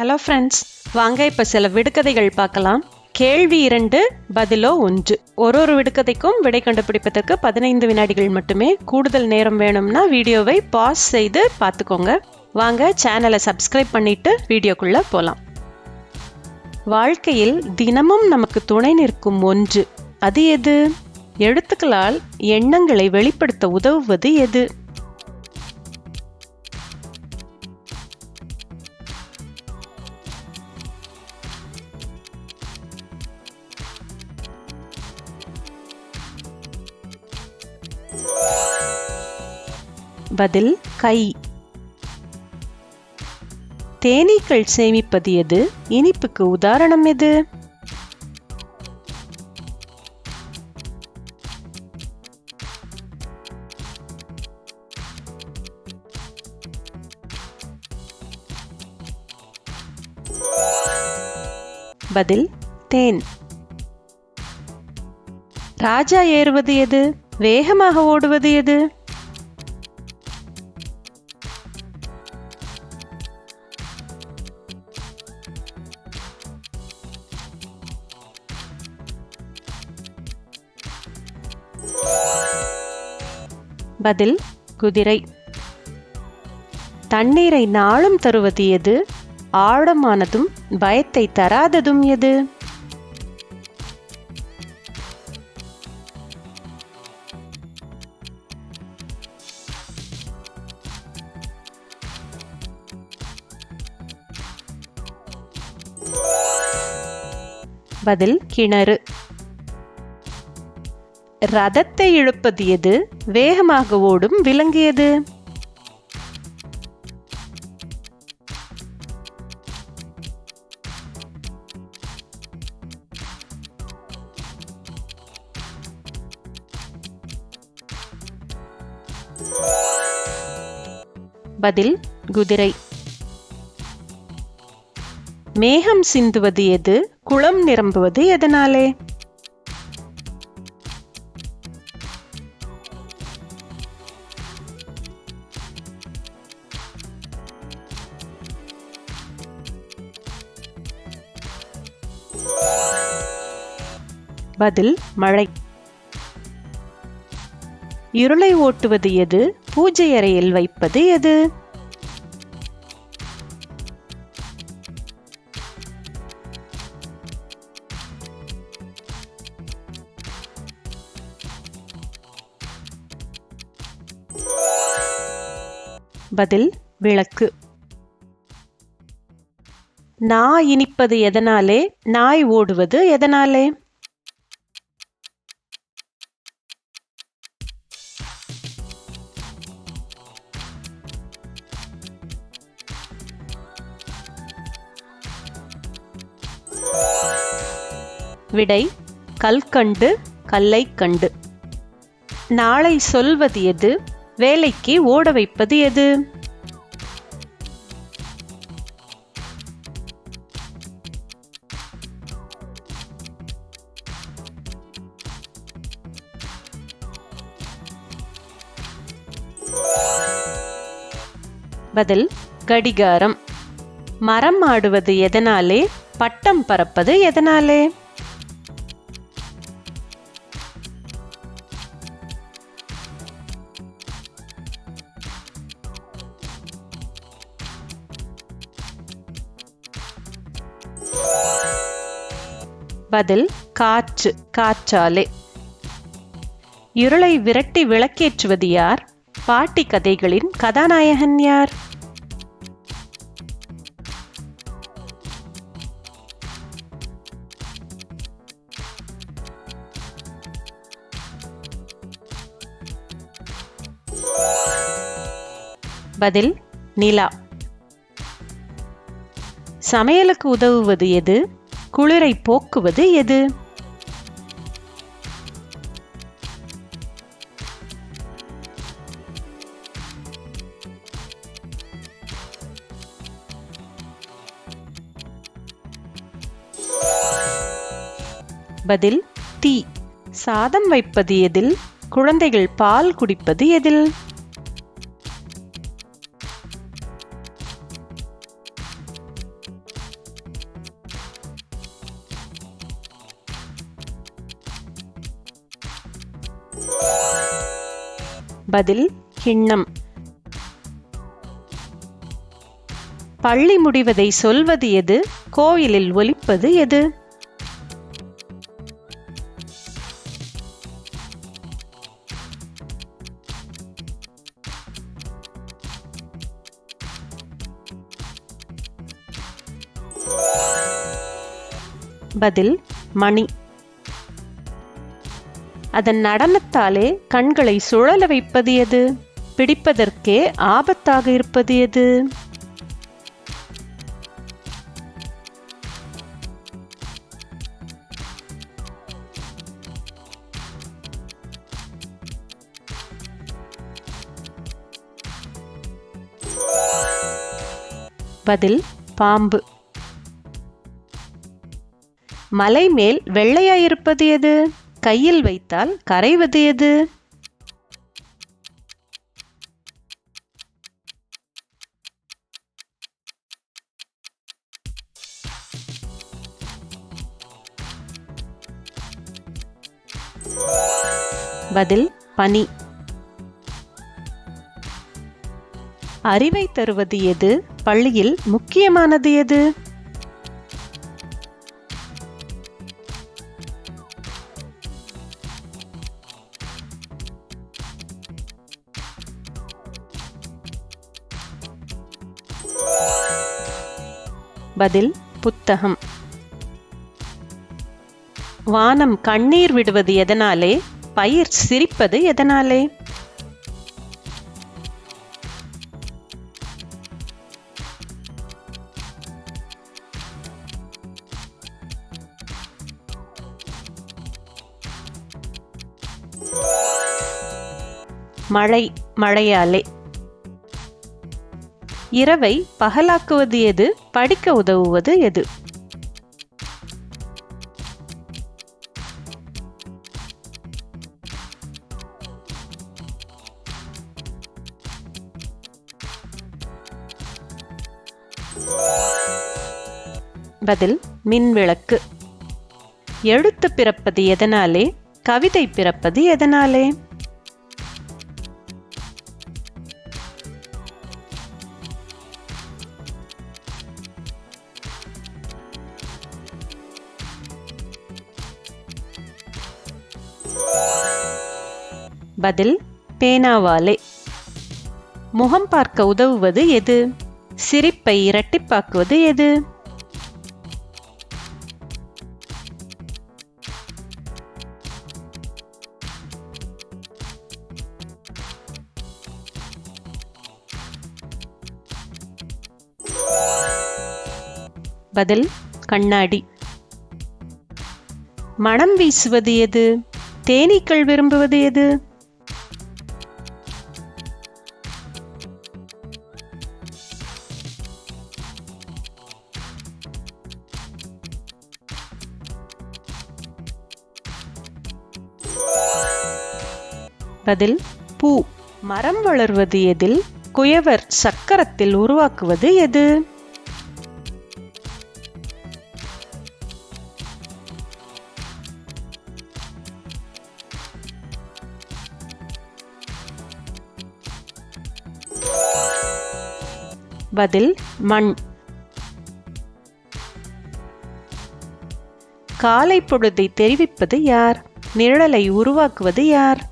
Hello friends வாங்க இப்போ சில விடுகதைகள் பார்க்கலாம். கேள்வி இரண்டு பதிலோ ஒன்று. ஒரு ஒரு விடுகதைக்கும் விடை கண்டுபிடிப்பதற்கு பதினைந்து வினாடிகள் மட்டுமே கூடுதல் நேரம் வேணும்னா வீடியோவை பாஸ் செய்து பார்த்துக்கோங்க. வாங்க சேனலை சப்ஸ்கிரைப் பண்ணிட்டு வீடியோக்குள்ளே போகலாம் வாழ்க்கையில் தினமும் நமக்கு துணை நிற்கும் ஒன்று. அது எது? எழுத்துக்களால் எண்ணங்களை வெளிப்படுத்த உதவுவது எது? பதில் கை. தேனீக்கள் சேமிப்பது எது? இனிப்புக்கு உதாரணம் எது? பதில் தேன். ராஜா ஏறுவது எது? வேகமாக ஓடுவது எது? பதில் குதிரை. தண்ணீரை நாளும் தருவது எது? ஆழமானதும் பயத்தை தராததும் எது? பதில் கிணறு. ரதத்தை இழுப்பது எது? வேகமாக ஓடும் விலங்கு எது பதில் குதிரை. மேகம் சிந்துவது எது? குளம் நிரம்புவது எதனாலே? பதில் மழை. இருளை ஓட்டுவது எது? பூஜை அறையில் வைப்பது எது? பதில் விளக்கு. நா இனிப்பது எதனாலே? நாய் ஓடுவது எதனாலே? விடை கல்கண்டு கல்லை கண்டு நாளை சொல்வது எது? வேலைக்கு ஓட வைப்பது எது? பதில் கடிகாரம். மரம் ஆடுவது எதனாலே? பட்டம் பறப்பது எதனாலே? பதில் காற்று காற்றாலே. இருளை விரட்டி விளக்கேற்றுவது யார்? பாட்டி கதைகளின் கதாநாயகன் யார்? பதில் நிலா. சமையலுக்கு உதவுவது எது? குளிரை போக்குவது எது? பதில் தீ. சாதம் வைப்பது எதில்? குழந்தைகள் பால் குடிப்பது எதில்? பதில் கிண்ணம். பள்ளி முடிவதை சொல்வது எது? கோயிலில் ஒலிப்பது எது? பதில் மணி. அதன் நடனத்தாலே கண்களை சுழல வைப்பது எது பிடிப்பதற்கே ஆபத்தாக இருப்பது எது பதில் பாம்பு. மலை மேல் வெள்ளையாயிருப்பது எது கையில் வைத்தால் கரைவது எது? பதில் பனி. அறிவை தருவது எது? பள்ளியில் முக்கியமானது எது? பதில் புத்தகம். வானம் கண்ணீர் விடுவது எதனாலே? பயிர் சிரிப்பது எதனாலே? மழை மழையாலே. இரவை பகலாக்குவது எது? படிக்க உதவுவது எது? பதில் மின்விளக்கு. எழுத்து பிறப்பது எதனாலே? கவிதை பிறப்பது எதனாலே? பதில் பேனாவாலே. முகம் பார்க்க உதவுவது எது? சிரிப்பை இரட்டிப்பாக்குவது எது? பதில் கண்ணாடி. மனம் வீசுவது எது? தேனீக்கள் விரும்புவது எது? பதில் பூ. மரம் வளர்வது எதில்? குயவர் சக்கரத்தில் உருவாக்குவது எது? பதில் மண். காலை பொழுதை தெரிவிப்பது யார்? நிழலை உருவாக்குவது யார்?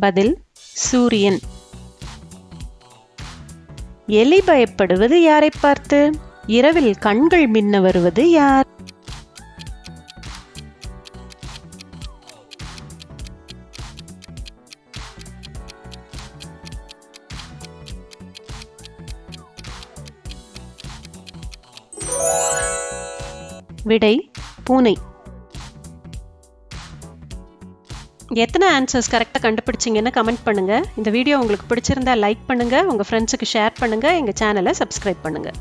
பதில் சூரியன். எலி பயப்படுவது யாரை பார்த்து? இரவில் கண்கள் மின்ன வருவது யார்? விடை பூனை. எத்தனை ஆன்சர்ஸ் கரெக்டாக கண்டுபிடிச்சிங்கன்னு கமெண்ட் பண்ணுங்கள் இந்த வீடியோ உங்களுக்கு பிடிச்சிருந்தா லைக் பண்ணுங்கள் உங்கள் ஃப்ரெண்ட்ஸுக்கு ஷேர் பண்ணுங்கள் எங்கள் சேனலை சப்ஸ்கிரைப் பண்ணுங்கள்